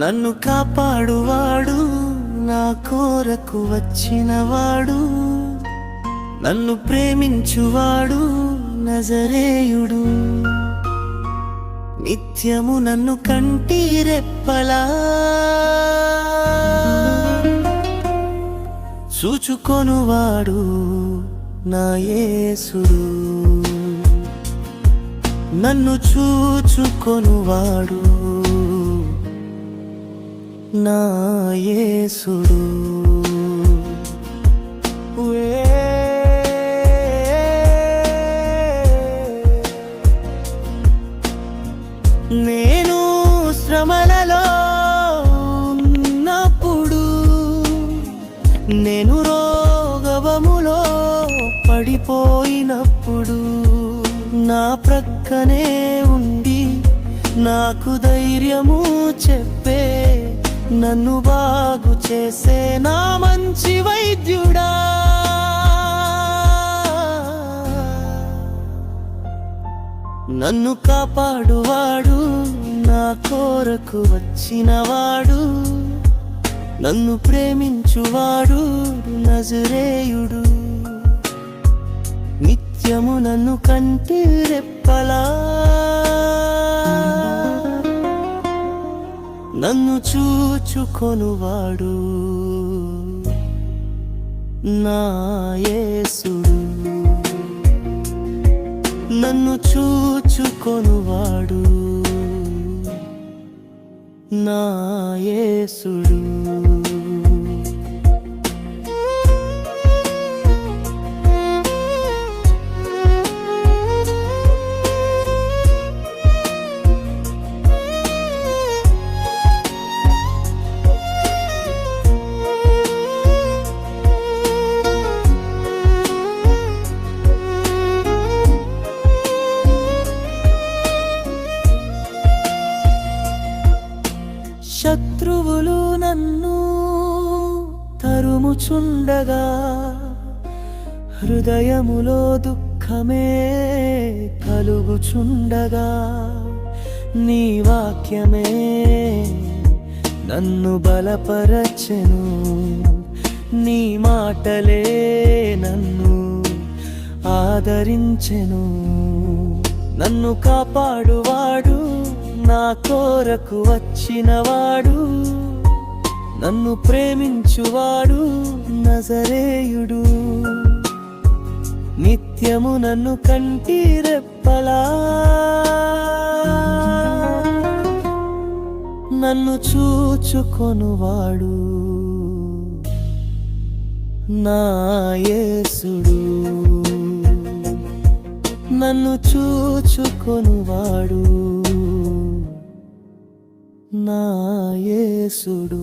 నన్ను కాపాడువాడు నా కోరకు వచ్చినవాడు. నన్ను ప్రేమించువాడు నజరేయుడు. నిత్యము నన్ను కంటి రెప్పలా చూచుకొనువాడు నా యేసుడు. నన్ను చూచుకొనువాడు నా యేసుడు. నేను శ్రమలలో ఉన్నప్పుడు నేను రోగవములో పడిపోయినప్పుడు నా ప్రక్కనే ఉండి నాకు ధైర్యము చెప్పే నన్ను బాగు చేసే నా మంచి వైద్యుడా. నన్ను కాపాడువాడు నా కోరకు వచ్చినవాడు. నన్ను ప్రేమించువాడు నజరేయుడు. నిత్యము నన్ను కంటి రెప్పలా. నన్ను చూచుకొనువాడు. నాయసుడు నన్ను చూచుకొనువాడు. నాయసుడు శత్రువులు నన్ను తరుముచుండగా హృదయములో దుఃఖమే కలుగుచుండగా నీ వాక్యమే నన్ను బలపరచెను. నీ మాటలే నన్ను ఆదరించెను. నన్ను కాపాడువాడు నా కోరకు వచ్చినవాడు నన్ను ప్రేమించువాడు నజరేయుడు. నిత్యము నన్ను కంటి రెప్పలా నన్ను చూచుకొనువాడు నా యేసుడు. నన్ను చూచుకొనువాడు నా యేసుడు.